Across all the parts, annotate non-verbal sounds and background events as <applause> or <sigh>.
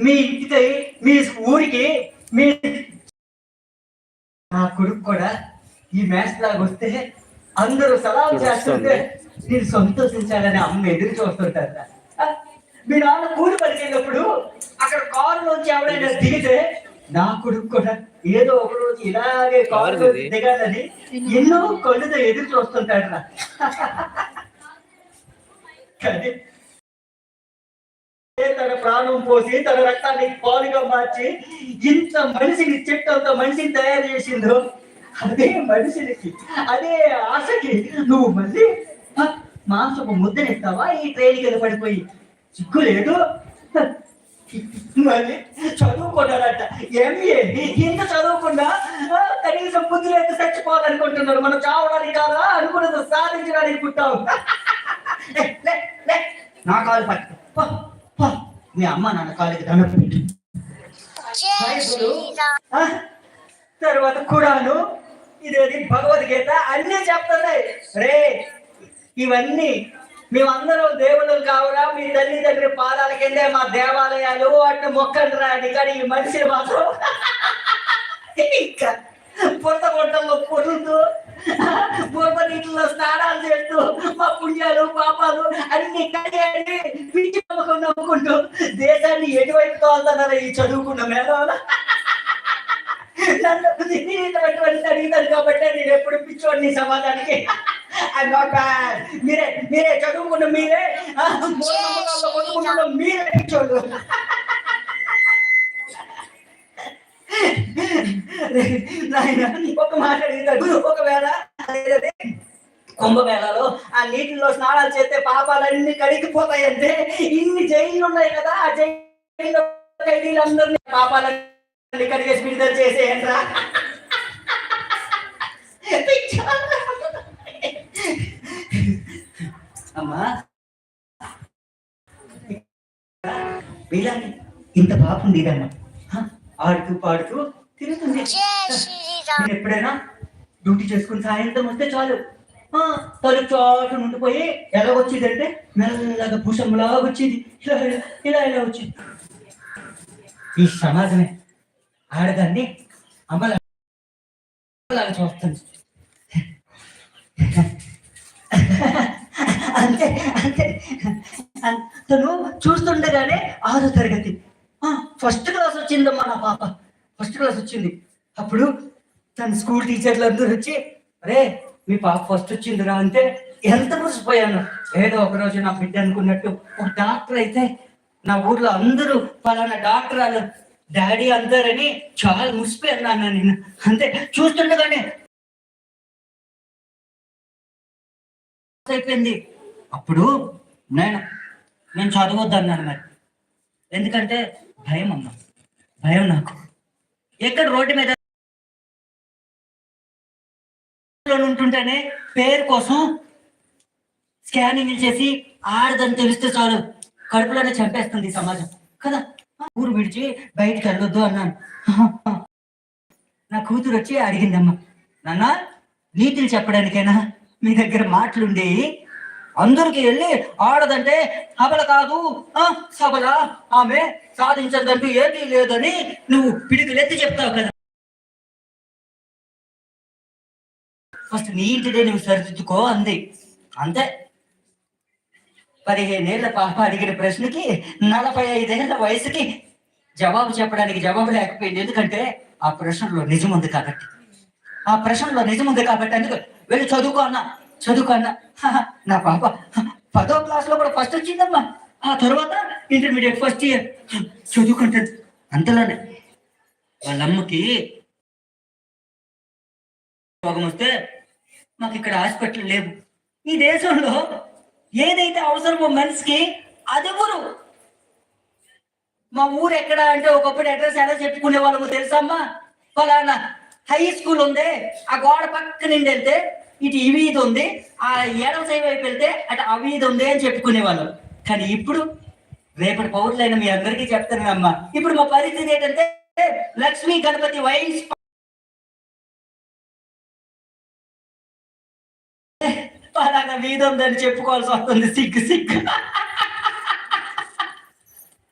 మీ ఇంటికి మీ ఊరికి మీ నా కొడుకు కూడా ఈ మ్యాచ్ లాగా వస్తే అందరూ సలాం చేస్తుంటే నేను సంతోషించాలని అమ్మ ఎదురు చూస్తుంటారు. మీ నాన్న కూలి పలికేటప్పుడు అక్కడ కారులోంచి ఎవరైనా దిగితే నా కొడుకు కూడా ఏదో ఒక రోజు ఇలాగే ఎవరిది? దిగాలని ఎన్నో కళ్ళుతో ఎదురు చూస్తుంటాడు కానీ తన ప్రాణం పోసి తన రక్తాన్ని పాలుగా మార్చి ఇంత మనిషిని చెట్టంత మనిషిని తయారు చేసిందో అదే మనిషికి అదే ఆశకి నువ్వు మళ్ళీ మాంసపు ముద్దనిస్తావా ఈ ట్రైన్ కింద పడిపోయి చిక్కు లేదు మళ్ళీ చదువుకున్నాడట ఎంఏ ఇంత చదువుకున్నా కనీసం బుద్ధి లేదు చచ్చిపోవాలనుకుంటున్నాడు మనం చావడానికి కాదా అనుకున్నది సాధించడానికి పుట్టావు నా కాలు పట్టు మీ అమ్మ నాన్న కాలుకి దండం పెట్టు. తర్వాత ఖురాను ఇదేది భగవద్గీత అన్ని చెప్తున్నాయి. రే ఇవన్నీ మేమందరం దేవుళ్ళు కావురా మీ తల్లిదండ్రుల పాదాల కిందే మా దేవాలయాలు వాటిని మొక్కండి రాని కానీ ఈ మనిషిని మాత్రం. <laughs> ఇంకా పురత గుంటల్లో పొరులుతూ బురద నీటిలో స్నానాలు చేస్తూ మా పుణ్యాలు పాపాలు అన్ని కలిగి పిచ్చి నమ్మకం నమ్ముకుంటూ దేశాన్ని ఎటువైపు తోలుతున్నారు ఈ చదువుకున్న మేధావులు. నన్ను ఇటువంటి అడిగినారు కాబట్టి నేను ఎప్పుడు పిచ్చోడిని సమాజానికి. సమాధానికి మీరే మీరే చదువుకున్న మీరే మీరే పిచ్చోళ్ళు. నాయన ఒక మాట అడుగుతాడు ఒకవేళ అదేదే కుంభమేళలో ఆ నీటిలో స్నానాలు చేస్తే పాపాలన్నీ కడిగిపోతాయంటే ఇన్ని జైళ్ళు ఉన్నాయి కదా ఆ జైల్లో ఖైదీలందరినీ పాపాలన్నీ కడిగేసి విడుదల చేసేయండిరా. అమ్మా వీళ్ళని ఇంత పాపం ఉండేదమ్మా ఆడుతూ పాడుతూ తిరుగుతుంది. నేను ఎప్పుడైనా డ్యూటీ చేసుకుని సాయంత్రం వస్తే చాలు. ఆ, తలుపు చాటు ఉండిపోయి ఎలా వచ్చిందంటే మెల్లగా భూషంలాగా వచ్చేది. ఇలా ఇలా ఇలా వచ్చింది. ఈ సమాజమే ఆడదాన్ని అమల చూస్తుంది. అంతే అంతే. తను చూస్తుండగానే ఆరో తరగతి. ఫస్ట్ క్లాస్ వచ్చిందమ్మా నా పాప. ఫస్ట్ క్లాస్ వచ్చింది. అప్పుడు తన స్కూల్ టీచర్లు అందరూ వచ్చి అరే మీ పాప ఫస్ట్ వచ్చిందిరా అంటే ఎంత మురిసిపోయాను ఏదో ఒక రోజు నా బిడ్డ అనుకున్నట్టు ఒక డాక్టర్ అయితే నా ఊర్లో అందరూ పలానా డాక్టర్ వాళ్ళు డాడీ అందరని చాలా మురిసిపోయాను నాన్న నేను. అంతే చూస్తుండగానే అయిపోయింది. అప్పుడు నేను నేను చదవద్దు అన్నాను మరి. ఎందుకంటే భయం అమ్మ. భయం నాకు. ఎక్కడ రోడ్డు మీద ఉంటుంటేనే పేరు కోసం స్కానింగ్ చేసి ఆడదని తెలిస్తే చాలు కడుపులోనే చంపేస్తుంది సమాజం. కదా? ఊరు విడిచి బయటికి వెళ్ళొద్దు అన్నాను. నా కూతురు వచ్చి అడిగిందమ్మా నాన్న నీతులు చెప్పడానికైనా? మీ దగ్గర మాటలుండేవి అందరికి వెళ్ళి ఆడదంటే అబల కాదు సబల ఆమె సాధించదంటూ ఏమీ లేదని నువ్వు పిడికిలెత్తి చెప్తావు కదా. ఫస్ట్ నీ ఇంటిదే నువ్వు సరిదిద్దుకో అంది. అంతే. పదిహేనేళ్ళ పాప అడిగిన ప్రశ్నకి నలభై ఐదేళ్ళ వయసుకి జవాబు చెప్పడానికి జవాబు లేకపోయింది. ఎందుకంటే ఆ ప్రశ్నలో నిజం ఉంది కాబట్టి. ఆ ప్రశ్నలో నిజం ఉంది కాబట్టి అందుకు వెళ్ళి చదువుకో అన్నా. చదువుకో అన్న నా పాప. పదో క్లాస్లో కూడా ఫస్ట్ వచ్చిందమ్మా. ఆ తర్వాత ఇంటర్మీడియట్ ఫస్ట్ ఇయర్ చదువుకుంటుంది. అంతలోనే వాళ్ళ అమ్మకి రోగం వస్తే మాకు ఇక్కడ హాస్పిటల్ లేవు. ఈ దేశంలో ఏదైతే అవసరమో మనిషికి అది ఊరు. మా ఊరు ఎక్కడ అంటే ఒకప్పుడు అడ్రస్ ఎలా చెప్పుకునే వాళ్ళము తెలుసమ్మా ఫలానా హై స్కూల్ ఉంది. ఆ గోడ పక్క నుండి వెళ్తే ఇటు ఇవి ఇది ఉంది. ఆ ఏడవ సైడ్ వైపు వెళ్తే అటు అవి ఇది ఉంది అని చెప్పుకునే వాళ్ళం కానీ ఇప్పుడు రేపటి పౌరులైన మీ అందరికీ చెప్తానమ్మా ఇప్పుడు మా పరిస్థితి ఏంటంటే లక్ష్మీ గణపతి వైన్స్ పలానా వీధి ఉందని చెప్పుకోవాల్సి వస్తుంది. సిగ్గు సిగ్గు.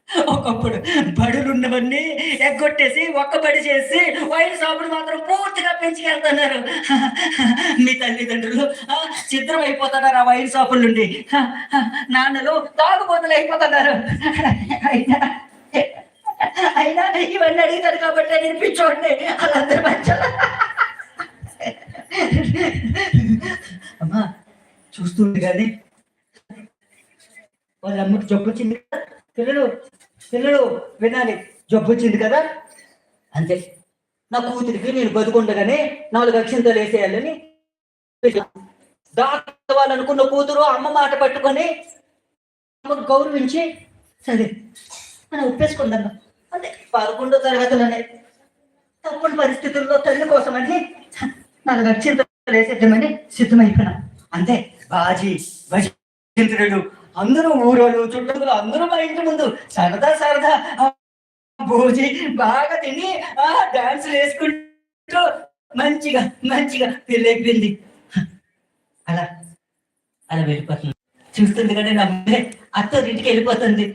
<laughs> ఒకప్పుడు బడులు ఉన్నవన్నీ ఎగ్గొట్టేసి ఒక్కబడి చేసి వైన్ షాపులు మాత్రం పూర్తిగా పెంచుకెళ్తున్నారు. <laughs> మీ తల్లిదండ్రులు ఆ, అయిపోతున్నారు ఆ వైన్ షాపుల నుండి. <laughs> నాన్నలు తాగుబోతులు అయిపోతున్నారు. అయినా అయినా ఇవన్నీ అడిగారు కాబట్టి నేను పిచ్చోడిని. వాళ్ళందరూ మంచోళ్ళు అమ్మా చూస్తుంది కానీ వాళ్ళ అమ్మకి చెప్పొచ్చింది పిల్లలు పిల్లలు వినాలి. జబ్బు వచ్చింది కదా? అంతే. నా కూతురికి నేను బతుకుండగానే నాలుగు అక్షంతలు వేసేయాలని అనుకున్న కూతురు అమ్మ మాట పట్టుకొని అమ్మకు గౌరవించి సరే మనం ఒప్పేసుకుందాం. అంతే. పదకొండో తరగతులనే తప్పని పరిస్థితుల్లో తల్లి కోసమని నాలుగు అక్షంతలు వేసేద్దామని సిద్ధమైపోయినా. అంతే. బాజీ భజంత్రులు అందరూ ఊరోళ్ళు చుట్టూలు అందరూ మా ఇంటి ముందు. సరదా సరదా. భోజి బాగా తిని ఆ డాన్స్ వేసుకుంటూ మంచిగా మంచిగా పెళ్ళైపోయింది అలా అలా వెళ్ళిపోతుంది. చూస్తుంది కానీ నా ముందే అత్త ఇంటికి వెళ్ళిపోతుంది.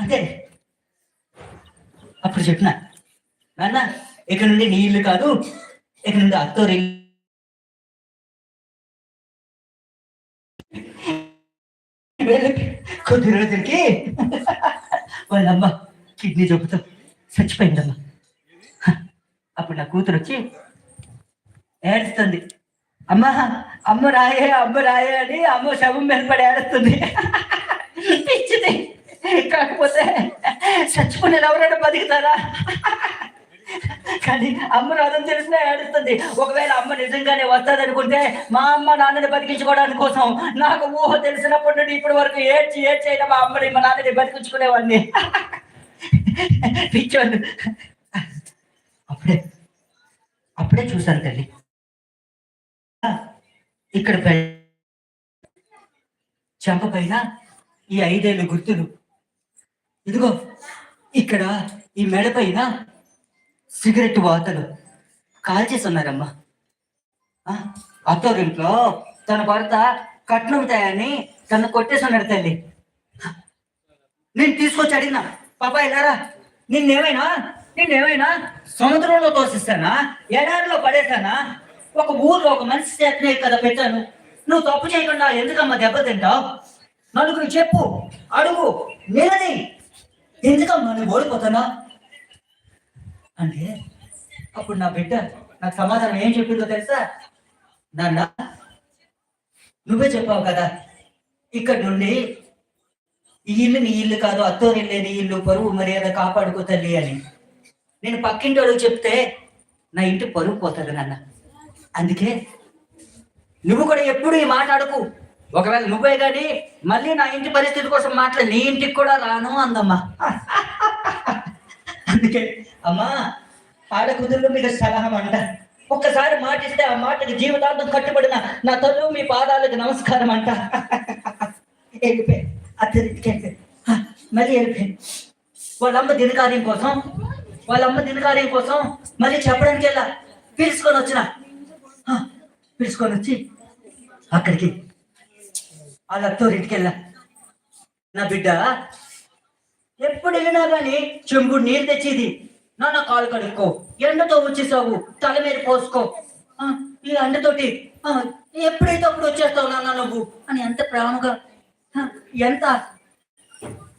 అంతే. అప్పుడు చెప్పిన నాన్న ఇక్కడ నుండి నీళ్ళు కాదు ఇక్కడ నుండి అత్తోరి ఇల్లు. వెళ్ళి కొద్ది రోజులకి వాళ్ళమ్మ కిడ్నీ జబ్బుతో చచ్చిపోయిందమ్మ. అప్పుడు నా కూతురు వచ్చి ఏడుస్తుంది. అమ్మ అమ్మ రాయే అమ్మ రాయే అని అమ్మ శవం మీద ఏడుస్తుంది. పిచ్చిది. కాకపోతే చచ్చిపోయిన ఎవరైనా బతుకుతారా? కానీ అమ్మ రాదని తెలిసినా ఏడుస్తుంది. ఒకవేళ అమ్మ నిజంగానే వస్తుంది అనుకుంటే మా అమ్మ నాన్నని బతికించుకోవడానికి కోసం నాకు ఊహ తెలిసినప్పటి నుండి ఇప్పటి వరకు ఏడ్చి ఏడ్చి అయినా మా అమ్మని మా నాన్నని బతికించుకునేవాడిని. పిచ్చోళ్ళు. అప్పుడే అప్పుడే చూశాను తల్లి. ఇక్కడ పై చెంప పైన ఈ ఐదేళ్ళు గుర్తులు. ఇదిగో ఇక్కడ ఈ మెడ పైన సిగరెట్ వాతలు. కాల్చేస్తున్నారమ్మా ఆ, అత్తోరింట్లో తన భర్త కట్నం తయాని తను కొట్టేస్తున్నాడు తల్లి. నేను తీసుకొచ్చి అడిగినా పాపా ఇలారా నిన్నేమైనా? నిన్నేమైనా? సముద్రంలో తోసిస్తానా ఎడారిలో పడేసానా ఒక ఊర్లో ఒక మనిషి చేతనే కదా పెట్టాను. నువ్వు తప్పు చేయకుండా ఎందుకమ్మా దెబ్బతింటావు నలుగురు చెప్పు అడుగు నేనది ఎందుకమ్మా నువ్వు ఓడిపోతానా అంటే అప్పుడు నా బిడ్డ నాకు సమాధానం ఏం చెప్పిందో తెలుసా? నాన్న నువ్వే చెప్పావు కదా ఇక్కడ నుండి ఈ ఇల్లు నీ ఇల్లు కాదు అత్తోరిల్లే నీ ఇల్లు పరువు మర్యాద కాపాడుకో తల్లి అని. నేను పక్కింటి వాడికి చెప్తే నా ఇంటి పరువు పోతుంది నాన్న. అందుకే నువ్వు కూడా ఎప్పుడు ఈ మాట అడుగు. ఒకవేళ నువ్వే కానీ మళ్ళీ నా ఇంటి పరిస్థితి కోసం మాట్లాడి నీ ఇంటికి కూడా రాను అందమ్మా. అందుకే అమ్మా ఆడకుదురు మీకు సలహం అంట. ఒక్కసారి మాట ఇస్తే ఆ మాటకి జీవితాంతం కట్టుబడిన నా తల్లు మీ పాదాలకు నమస్కారం అంట. వెళ్ళిపోయి అతనికి వెళ్ళిపోయి. మళ్ళీ వెళ్ళిపోయి. వాళ్ళమ్మ దినకార్యం కోసం వాళ్ళమ్మ దినకార్యం కోసం మళ్ళీ చెప్పడానికి వెళ్ళా. పిలుచుకొని వచ్చిన. పిలుచుకొని వచ్చి అక్కడికి వాళ్ళ అత్తోరింటికి వెళ్ళా. నా బిడ్డ ఎప్పుడు వెళ్ళినా కానీ చెంబుడు నీళ్ళు తెచ్చేది. నాన్న కాలు కడుక్కో ఎండతో వచ్చేసావు తల మీద పోసుకో. ఈ ఎండతోటి ఎప్పుడైతే అప్పుడు వచ్చేస్తావు నాన్న నువ్వు? అని ఎంత ప్రేమగా ఎంత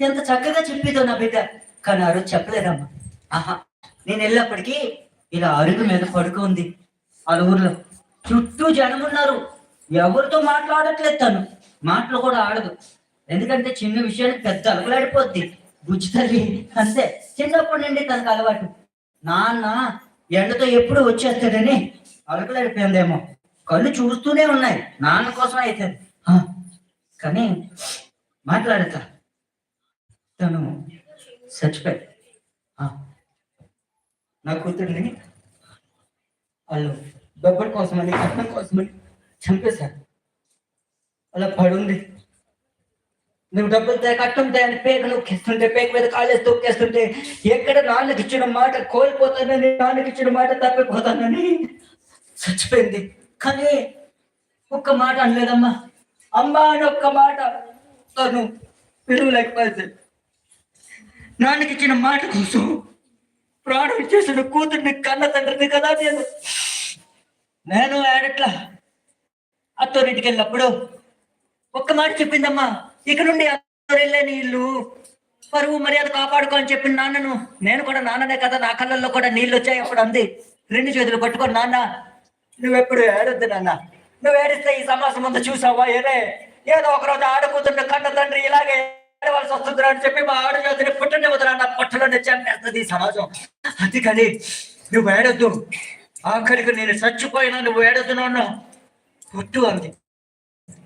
ఎంత చక్కగా చెప్పేదో నా బిడ్డ. కానీ ఆ రోజు చెప్పలేదమ్మా. ఆహా నేను వెళ్ళినప్పటికీ ఇలా అరుగు మీద పడుకు ఉంది. ఊర్లో చుట్టూ జనం ఉన్నారు. ఎవరితో మాట్లాడట్లేదు తను. మాటలు కూడా ఆడదు. ఎందుకంటే చిన్న విషయానికి పెద్ద అలగలాడిపోద్ది బుజ్జి తల్లి అంతే. చిన్నప్పటి నుండి తనకు అలవాటు. నాన్న ఎండతో ఎప్పుడు వచ్చేస్తాడని అలకలేడిపోయిందేమో కళ్ళు చూస్తూనే ఉన్నాయి. నాన్న కోసం అయితే. కానీ మాట్లాడతా. తను చచ్చిపోయాడు. ఆ, నా కూతుర్ని వాళ్ళు బొబ్బడి కోసమని కట్నం కోసమని చంపేశారు. అలా పడుంది. నువ్వు డబ్బులు తే కట్టం అని పేక నొక్కేస్తుంటే పేక మీద కాలేసి తొక్కేస్తుంటే ఎక్కడ నాన్నకి ఇచ్చిన మాట కోల్పోతానని నాన్నకి ఇచ్చిన మాట తప్పిపోతానని. చచ్చిపోయింది. కానీ ఒక్క మాట అనలేదమ్మా. అమ్మా అని ఒక్క మాట తను పిలువలేకపోయింది. నాన్నకి ఇచ్చిన మాట కోసం ప్రాణం చేసిన కూతుర్ని కన్న తండ్రిని కదా నేను. నేను ఆడట్లా. అత్తోరింటికి వెళ్ళినప్పుడు ఒక్క మాట చెప్పిందమ్మా. ఇక నుండి వెళ్ళే నీళ్ళు పరువు మర్యాద కాపాడుకో అని చెప్పిన నాన్నను. నేను కూడా నాన్ననే కదా నా కళ్ళల్లో కూడా నీళ్ళు వచ్చాయి అప్పుడు అంది. రెండు చేతులు పట్టుకొని నాన్న నువ్వెప్పుడు ఏడొద్దు నాన్న. నువ్వు ఏడిస్తే ఈ సమాజం అంతా చూసావా? ఏరే ఏదో ఒక రోజు ఆడుకుతున్న కన్న తండ్రి ఇలాగే ఏడవలసి వస్తుంది అని చెప్పి మా ఆడ చేతిని పుట్టని వదలన్న నా పొట్టలో చంపేస్తుంది ఈ సమాజం. అందుకని నువ్వు ఏడొద్దు. ఆఖరికి నేను చచ్చిపోయినా నువ్వు ఏడొద్దు నాన్న. పుట్టు అంది.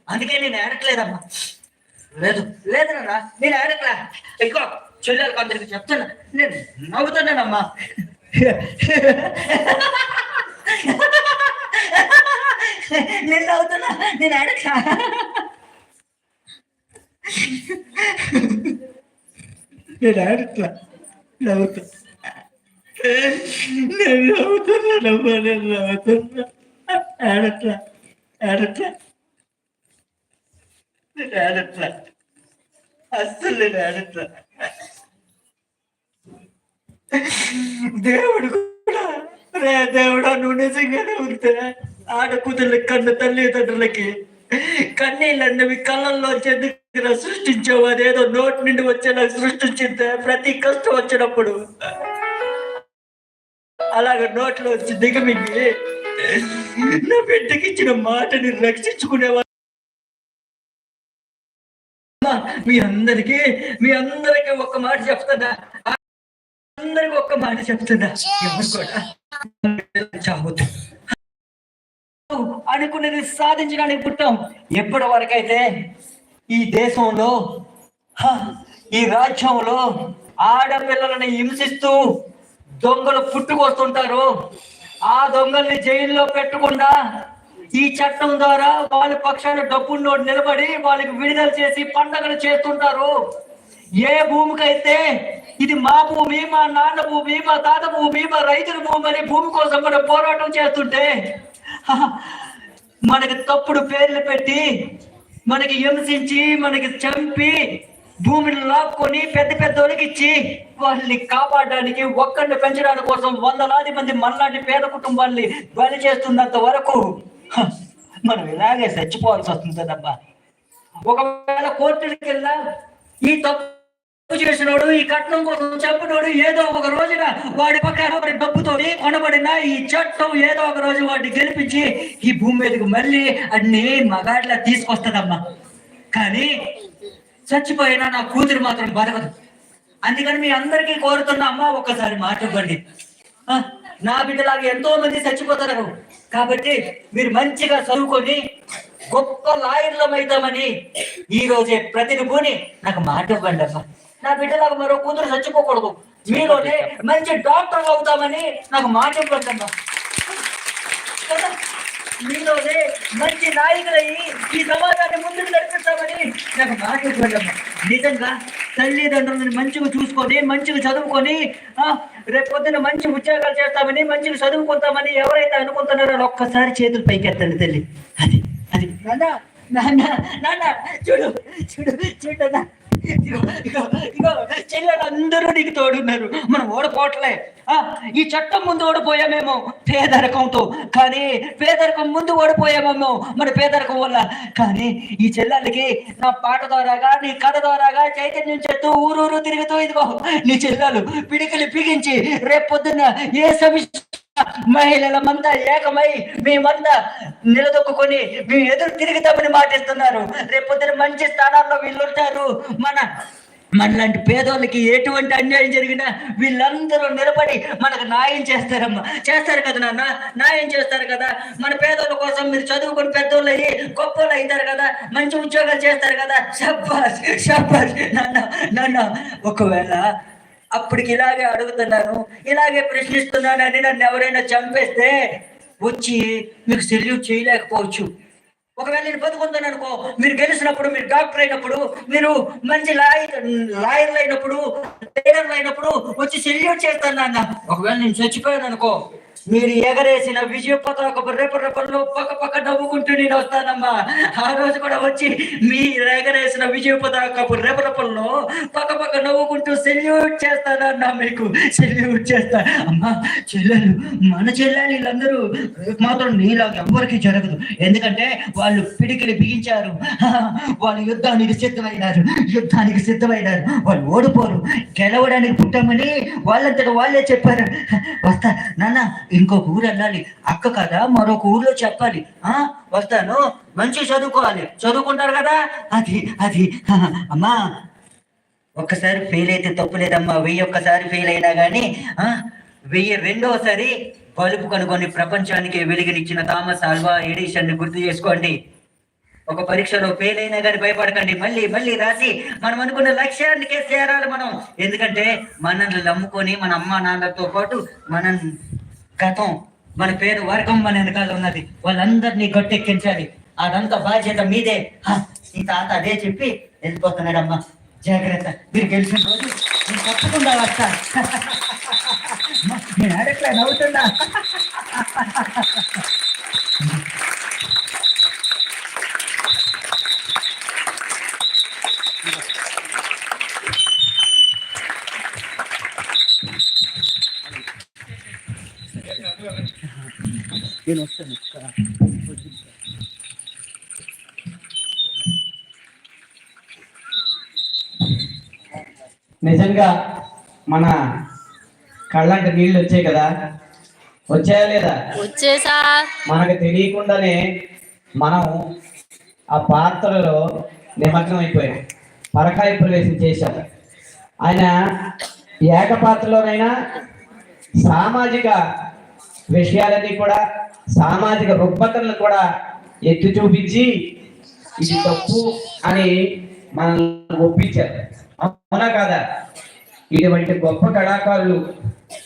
అందుకే నేను ఏడట్లేదమ్మా. లేదు లేదు నాన్న నేను ఏడట్లే ఇంకో చెల్లెలకు అందరికి చెప్తున్నా. నేను నవ్వుతున్నానమ్మా. నేను నవ్వుతున్నా నేను ఏడట్లా నేను ఏడట్లా నవ్వుతా నేను నవ్వుతున్నానమ్మా నేను నవ్వుతున్నా. ఏడట్లా ఏడట్లా నేను అస్సలు నేను దేవుడు కూడా రే దేవుడా నువ్వు నిజంగానే ఉంటే ఆడకూతుర్ల కన్న తల్లిదండ్రులకి కన్నీళ్ళు అన్నవి కళ్ళల్లో చెందుకు సృష్టించావు? అదేదో నోటి నుండి వచ్చేలా సృష్టించిందే ప్రతి కష్టం వచ్చినప్పుడు. అలాగ నోట్లో వచ్చి దిగమింగి నా బిడ్డకి ఇచ్చిన మాటని రక్షించుకునేవారు మీ అందరికి మీ అందరికి ఒక్క మాట చెప్తున్నా అందరికి ఒక్క మాట చెప్తున్నా ఎవరు కూడా చావద్దు. అనుకున్నది సాధించడానికి పుట్టాం. ఎప్పటి వరకైతే ఈ దేశంలో ఈ రాజ్యంలో ఆడపిల్లలని హింసిస్తూ దొంగలు పుట్టుకొస్తుంటారు ఆ దొంగల్ని జైల్లో పెట్టకుండా ఈ చట్టం ద్వారా వాళ్ళ పక్షాన డబ్బుల్లో నిలబడి వాళ్ళకి విడుదల చేసి పండగలు చేస్తుంటారు. ఏ భూమికైతే ఇది మా భూమి మా నాన్న భూమి మా తాత భూమి మా రైతుల భూమి అని భూమి కోసం మనం పోరాటం చేస్తుంటే మనకి తప్పుడు పేర్లు పెట్టి మనకి హింసించి మనకి చంపి భూమిని లాక్కొని పెద్ద పెద్ద ఇచ్చి వాళ్ళని కాపాడడానికి ఒక్కడిని పెంచడానికి కోసం వందలాది మంది మనలాంటి పేద కుటుంబాల్ని బలి చేస్తున్నంత వరకు మనం ఇలాగే చచ్చిపోవాల్సి వస్తుంది కదబ్బా. ఒకవేళ కోర్టుకి వెళ్ళా ఈ తప్పు చేసినోడు ఈ కట్నం కోసం చంపినోడు ఏదో ఒక రోజున వాడి పక్కన వాడి డబ్బుతో కొనబడిన ఈ చట్టం ఏదో ఒక రోజు వాడిని గెలిపించి ఈ భూమి మీదకి మళ్ళీ అన్ని మగాడ్లా తీసుకొస్తుందమ్మా. కానీ చచ్చిపోయినా నా కూతురు మాత్రం బతకదు అందుకని మీ అందరికీ కోరుతున్న అమ్మ ఒక్కసారి మాట్లాడండి ఆ, నా బిడ్డలాగా ఎంతో మంది చచ్చిపోతారు. కాబట్టి మీరు మంచిగా చదువుకొని గొప్ప లాయర్లం అవుతామని ఈ రోజే ప్రతినిపుని నాకు మాట ఇవ్వండి అమ్మా. నా బిడ్డలాగా మరో కూతురు చచ్చిపోకూడదు. మీలోనే మంచి డాక్టర్ అవుతామని నాకు మాట ఇవ్వండి అమ్మా. మీలోనే మంచి నాయకులయ్యి ఈ సమాజాన్ని ముందుకు నడిపిస్తామని నాకు మాట ఇవ్వండి నిజంగా తల్లిదండ్రులను మంచిగా చూసుకొని మంచిగా చదువుకొని ఆ, రేపు పొద్దున్న మంచి ఉద్యోగాలు చేస్తామని మంచిగా చదువుకుంటామని ఎవరైతే అనుకుంటున్నారో వాళ్ళు ఒక్కసారి చేతులు పైకెత్తండి తల్లి. అది అది. నాన్న నాన్న నాన్న చూడు చూడు చూడు అన్న ఇగో చెల్లెలందరూ నీకు తోడున్నారు. మనం ఓడిపోవట్లే. ఆ, ఈ చట్టం ముందు ఓడిపోయామేమో పేదరికంతో. కానీ పేదరికం ముందు ఓడిపోయామేమో మన పేదరికం వల్ల. కానీ ఈ చెల్లెళ్ళకి నా పాట ద్వారాగా నీ కథ ద్వారాగా చైతన్యం చేస్తూ ఊరూరు తిరుగుతూ ఇదిగో నీ చెల్లెలు పిడికిలి పిగించి రేపు పొద్దున్న ఏ సమస్య మహిళలమంతా ఏకమై మేమంతా నిలదొక్కుని మేము ఎదురు తిరుగుతామని మాటిస్తున్నారు. రేపొద్దున మంచి స్థానాల్లో వీళ్ళు ఉంటారు మన మనలాంటి పేదోళ్ళకి ఎటువంటి అన్యాయం జరిగినా వీళ్ళందరూ నిలబడి మనకు న్యాయం చేస్తారమ్మా. చేస్తారు కదా నాన్న? న్యాయం చేస్తారు కదా? మన పేదోళ్ళ కోసం మీరు చదువుకుని పెద్దోళ్ళు అయ్యి గొప్పలు అవుతారు కదా? మంచి ఉద్యోగాలు చేస్తారు కదా? షబ్బాస్ షబ్బాస్ నాన్న నాన్న ఒకవేళ అప్పటికి ఇలాగే అడుగుతున్నాను ఇలాగే ప్రశ్నిస్తున్నాను అని నన్ను ఎవరైనా చంపేస్తే వచ్చి మీకు సెల్యూట్ చేయలేకపోవచ్చు. ఒకవేళ నేను బతుకుంటాను అనుకో మీరు గెలిచినప్పుడు మీరు డాక్టర్ అయినప్పుడు మీరు మంచి లాయర్ లాయర్లు అయినప్పుడు లీడర్లు అయినప్పుడు వచ్చి సెల్యూట్ చేస్తాను నాన్న. ఒకవేళ నేను చచ్చిపోయాను అనుకో మీరు ఎగరేసిన విజయ పతాక రేపు రేపల్లో పక్క పక్క చుట్టూ నేను వస్తానమ్మా. ఆ రోజు కూడా వచ్చి మీ రేగరేసిన విజయ పతాకపు రేపు పక్క పక్క నవ్వుకుంటూ సెల్యూట్ చేస్తానన్నా మీకు. సెల్యూట్ చేస్తా. అమ్మా చెల్లెలు మన చెల్లెలు వీళ్ళందరూ మాత్రం నీలాగా ఎవ్వరికి జరగదు. ఎందుకంటే వాళ్ళు పిడికిలి బిగించారు. వాళ్ళు యుద్ధానికి సిద్ధమైనారు. యుద్ధానికి సిద్ధమైనారు. వాళ్ళు ఓడిపోరు. గెలవడానికి పుట్టామని వాళ్ళంతట వాళ్ళే చెప్పారు. వస్తా. నాన్న ఇంకొక ఊరు వెళ్ళాలి. అక్క కదా మరొక ఊర్లో చెప్పాలి. ఆ వస్తాను. మంచి చదువుకోవాలి. చదువుకుంటారు కదా? అది అది. <laughs> అమ్మా ఒక్కసారి ఫెయిల్ అయితే తప్పు లేదమ్మా. వెయ్యి ఒక్కసారి ఫెయిల్ అయినా కానీ వెయ్యి రెండోసారి బలుపు కనుగొని ప్రపంచానికి వెలుగునిచ్చిన థామస్ ఆల్వా ఎడిషన్ని గుర్తు చేసుకోండి. ఒక పరీక్షలో ఫెయిల్ అయినా కానీ భయపడకండి. మళ్ళీ మళ్ళీ రాసి మనం అనుకున్న లక్ష్యానికే చేరాలి మనం. ఎందుకంటే మనల్ని నమ్ముకొని మన అమ్మ నాన్నలతో పాటు మనం గతం మన పేరు వర్గం మన వెనకాల ఉన్నది. వాళ్ళందరినీ గట్టెక్కించాలి. అదంతా బాధ్యత మీదే. ఈ తాత అదే చెప్పి వెళ్ళిపోతున్నాడమ్మా. జాగ్రత్త. మీరు గెలిచిన రోజు నేను తప్పకుండా వస్తా. <laughs> నేను అడగలే నవ్వుతున్నా. <laughs> నేను వస్తాను నిజంగా మన కళ్ళంట నీళ్ళు వచ్చాయి కదా? వచ్చాయా లేదా? వచ్చేసా మనకు తెలియకుండానే మనం ఆ పాత్రలో నిమగ్నం అయిపోయాం. పరకాయ ప్రవేశం చేశాం. ఆయన ఏక పాత్రలోనైనా సామాజిక విషయాలన్నీ కూడా సామాజిక రుగ్మతలను కూడా ఎత్తి చూపించి ఇది తప్పు అని మనల్ని ఒప్పించారు. అవునా కాదా? ఇటువంటి గొప్ప కళాకారులు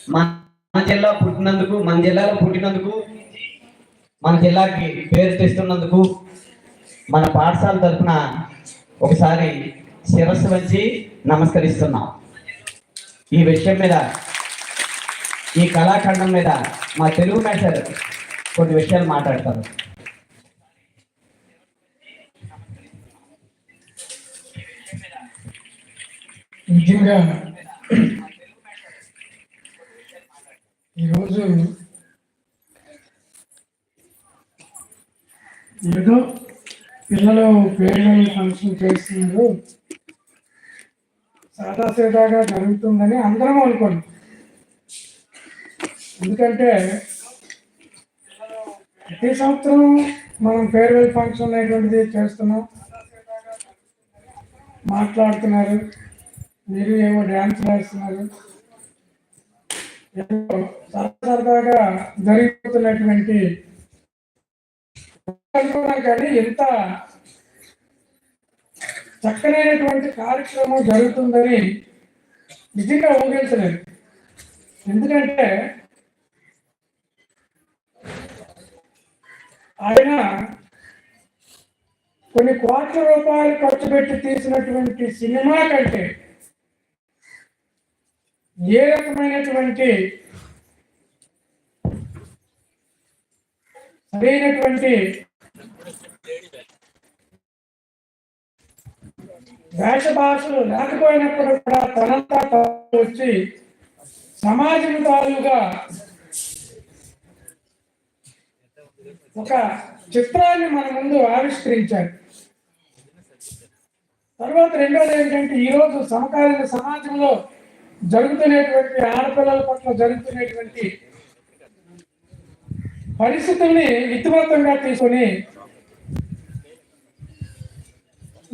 మన జిల్లా పుట్టినందుకు మన జిల్లాలో పుట్టినందుకు మన జిల్లాకి పేరు తెస్తున్నందుకు మన పాఠశాల తరఫున ఒకసారి శిరస్సు వచ్చి నమస్కరిస్తున్నాం. ఈ విషయం మీద ఈ కళాఖండం మీద మా తెలుగు మేస్టర్ కొన్ని విషయాలు మాట్లాడతారు. నిజంగా ఈరోజు ఏదో పిల్లలు పేరెంట్ ఫంక్షన్ చేస్తున్నారు. సాదాసీదాగా జరుగుతుందని అందరం అనుకోండి. ఎందుకంటే ప్రతి సంవత్సరం మనం ఫేర్వెల్ ఫంక్షన్ అనేటువంటిది చేస్తున్నాం. మాట్లాడుతున్నారు. మీరు ఏమో డ్యాన్స్ వేస్తున్నారు ఏదో సరదాగా జరిగిపోతున్నటువంటి అనుకున్నాం కానీ ఎంత చక్కనైనటువంటి కార్యక్రమం జరుగుతుందని నిజంగా ఊహించలేదు. ఎందుకంటే ఆయన కొన్ని కోట్ల రూపాయలు ఖర్చు పెట్టి తీసినటువంటి సినిమా కంటే ఏ రకమైనటువంటి సరైనటువంటి వేష భాషలు లేకపోయినప్పుడు కూడా తనంతా వచ్చి సమాజం తాలూగా ఒక చిత్రాన్ని మన ముందు ఆవిష్కరించారు. తర్వాత రెండోది ఏంటంటే ఈరోజు సమకాలీన సమాజంలో జరుగుతున్నటువంటి ఆడపిల్లల పట్ల జరుగుతున్నటువంటి పరిస్థితుల్ని విత్తుమత్తంగా తీసుకొని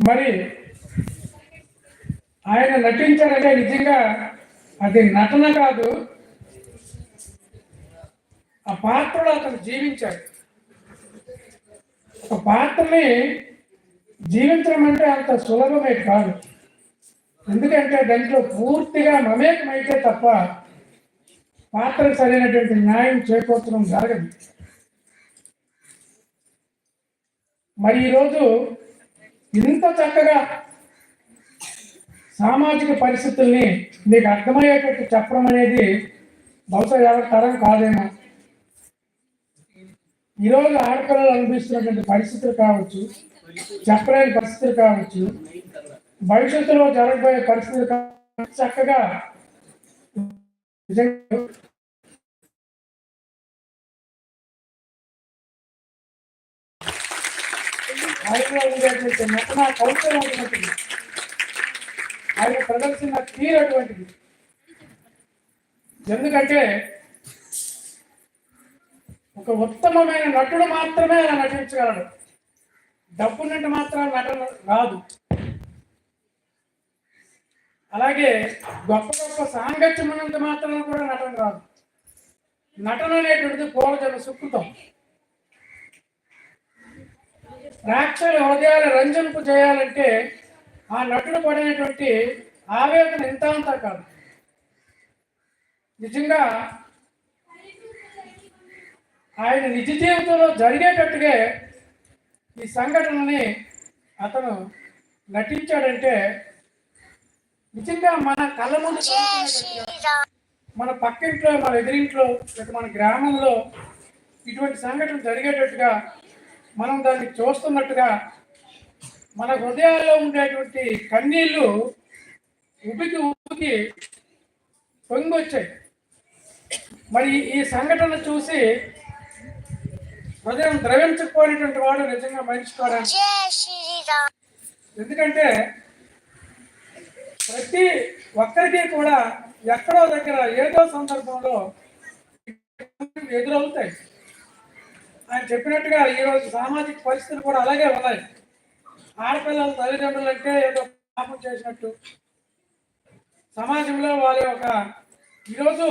మరి ఆయన నటించారంటే నిజంగా అది నటన కాదు ఆ పాత్రలో అతను జీవించాడు. ఒక పాత్రని జీవించడం అంటే అంత సులభమే కాదు. ఎందుకంటే దాంట్లో పూర్తిగా మమేకమైతే తప్ప పాత్రకు సరైనటువంటి న్యాయం చేకూర్చడం జరగదు. మరి ఈరోజు ఇంత చక్కగా సామాజిక పరిస్థితుల్ని మీకు అర్థమయ్యేటట్టు చెప్పడం అనేది బహుశా ఎవరి తరం కాదేమో. ఈరోజు ఆడపిల్లలు అనుభవిస్తున్నటువంటి పరిస్థితులు కావచ్చు చెప్పలేని పరిస్థితులు కావచ్చు భవిష్యత్తులో జరగబోయే పరిస్థితులు కావచ్చు చక్కగా నిజంగా కౌశలం అటువంటిది ఆయన ప్రదర్శన తీరు అటువంటిది ఎందుకంటే ఒక ఉత్తమమైన నటుడు మాత్రమే అలా నటించగలడు. డబ్బు నుండి మాత్రం నటన రాదు. అలాగే గొప్ప గొప్ప సాంగత్యం ఉన్నంత మాత్రం కూడా నటన రాదు. నటన అనేటువంటిది పూలజన సుకృతం. ప్రేక్షకుల హృదయాలు రంజనపు చేయాలంటే ఆ నటుడు పడినటువంటి ఆవేదన ఇంత అంతా కాదు. నిజంగా ఆయన నిజ జీవితంలో జరిగేటట్టుగా ఈ సంఘటనని అతను నటించాడంటే నిజంగా మన కళ్ళ ముందు మన పక్కింట్లో మన ఎదిరింట్లో లేక మన గ్రామంలో ఇటువంటి సంఘటన జరిగేటట్టుగా మనం దాన్ని చూస్తున్నట్టుగా మన హృదయాల్లో ఉండేటువంటి కన్నీళ్ళు ఉబికి ఉబికి పొంగొచ్చాయి. మరి ఈ సంఘటన చూసి హృదయం ద్రవించకపోయినటువంటి వాడు నిజంగా మనిషి కూడా ఎందుకంటే ప్రతి ఒక్కరికి కూడా ఎక్కడో దగ్గర ఏదో సందర్భంలో ఎదురవుతాయి. ఆయన చెప్పినట్టుగా ఈరోజు సామాజిక పరిస్థితులు కూడా అలాగే ఉన్నాయి. ఆడపిల్లల తల్లిదండ్రులు అంటే ఏదో పాపం చేసినట్టు. సమాజంలో వాళ్ళ యొక్క ఈరోజు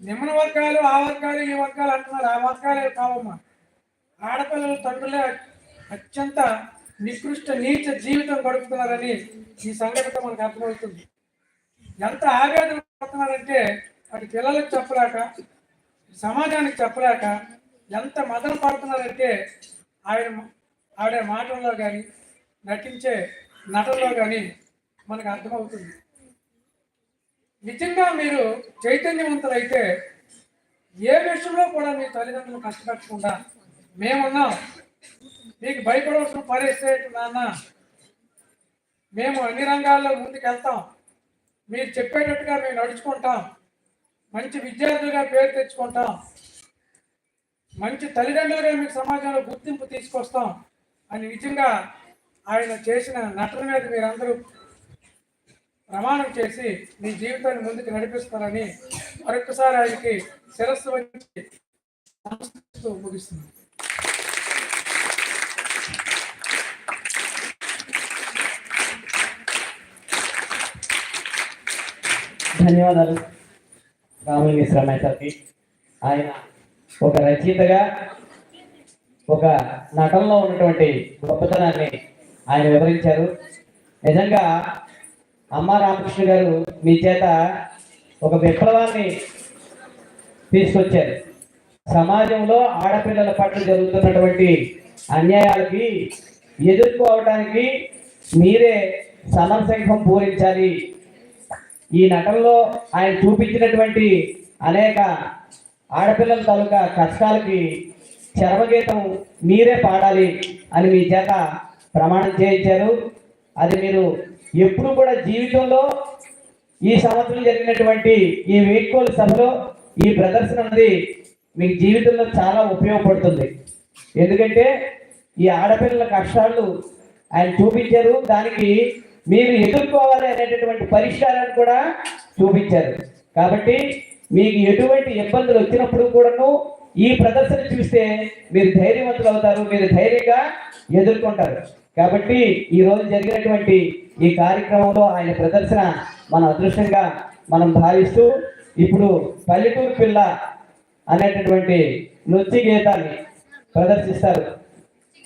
నిమ్మన వర్గాలు ఆ వర్గాలు ఈ వర్గాలు అంటున్నారు. ఆ వర్గాలే కావమ్మా. ఆడపిల్లల తండ్రులే అత్యంత నికృష్ట నీచ జీవితం గడుపుతున్నారని ఈ సంఘటన మనకు అర్థమవుతుంది. ఎంత ఆవేదన పడుతున్నారంటే అటు పిల్లలకు చెప్పలేక సమాజానికి చెప్పలేక ఎంత మదన పడుతున్నారంటే ఆయన ఆవిడ మాటల్లో కానీ నటించే నటనలో కానీ మనకు అర్థమవుతుంది. నిజంగా మీరు చైతన్యవంతులైతే ఏ విషయంలో కూడా మీ తల్లిదండ్రులు కష్టపెట్టకుండా మేమున్నాం. మీకు భయపడవలసిన పరిస్థితి నాన్న. మేము అన్ని రంగాల్లో ముందుకెళ్తాం. మీరు చెప్పేటట్టుగా మేము నడుచుకుంటాం. మంచి విద్యార్థులుగా పేరు తెచ్చుకుంటాం. మంచి తల్లిదండ్రులుగా మీకు సమాజంలో గుర్తింపు తీసుకొస్తాం అని నిజంగా ఆయన చేసిన నటన మీద మీరందరూ ప్రమాణం చేసి మీ జీవితాన్ని ముందుకు నడిపిస్తానని మరొకసారి ఆయనకి శిరస్సు వచ్చి నమస్కరిస్తూ ధన్యవాదాలు. రాముల మిశ్రా మేతర్కి ఆయన ఒక రచయితగా ఒక నటనలో ఉన్నటువంటి గొప్పతనాన్ని ఆయన వివరించారు. నిజంగా అమ్మ రామకృష్ణ గారు మీ చేత ఒక విప్లవాన్ని తీసుకొచ్చారు. సమాజంలో ఆడపిల్లల పట్ల జరుగుతున్నటువంటి అన్యాయాలకి ఎదుర్కోవడానికి మీరే సమరసంఘం పూరించాలి. ఈ నటనలో ఆయన చూపించినటువంటి అనేక ఆడపిల్లల తాలూకా కష్టాలకి చరమగీతం మీరే పాడాలి అని మీ చేత ప్రమాణం చేయించారు. అది మీరు ఎప్పుడు కూడా జీవితంలో ఈ సంవత్సరం జరిగినటువంటి ఈ వీడ్కోలు సభలో ఈ ప్రదర్శన అనేది మీకు జీవితంలో చాలా ఉపయోగపడుతుంది. ఎందుకంటే ఈ ఆడపిల్లల కష్టాలు ఆయన చూపించారు దానికి మీరు ఎదుర్కోవాలి అనేటటువంటి పరిష్కారాన్ని కూడా చూపించారు. కాబట్టి మీకు ఎటువంటి ఇబ్బందులు వచ్చినప్పుడు కూడాను ఈ ప్రదర్శన చూస్తే మీరు ధైర్యవంతులు అవుతారు మీరు ధైర్యంగా ఎదుర్కొంటారు. కాబట్టి ఈ రోజు జరిగినటువంటి ఈ కార్యక్రమంలో ఆయన ప్రదర్శన మన అదృష్టంగా మనం భావిస్తూ ఇప్పుడు పల్లెటూరు పిల్ల అనేటటువంటి నృత్య గీతాన్ని ప్రదర్శిస్తారు.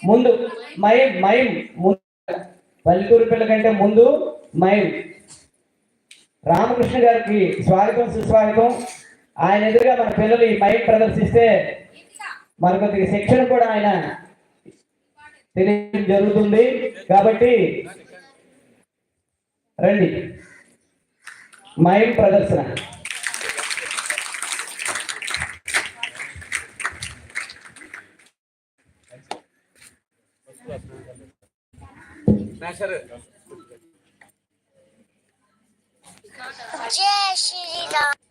ముందు మైం మైం ముందు పల్లెటూరు పిల్ల కంటే ముందు మైం రామకృష్ణ గారికి స్వాగతం సుస్వాగతం. ఆయన ఎదురుగా మన పిల్లలు ఈ మైం ప్రదర్శిస్తే మన కొద్దిగా శిక్షణ కూడా ఆయన తెలియడం జరుగుతుంది. కాబట్టి రండి. మైండ్ ప్రదర్శన. జయ శ్రీరామ్.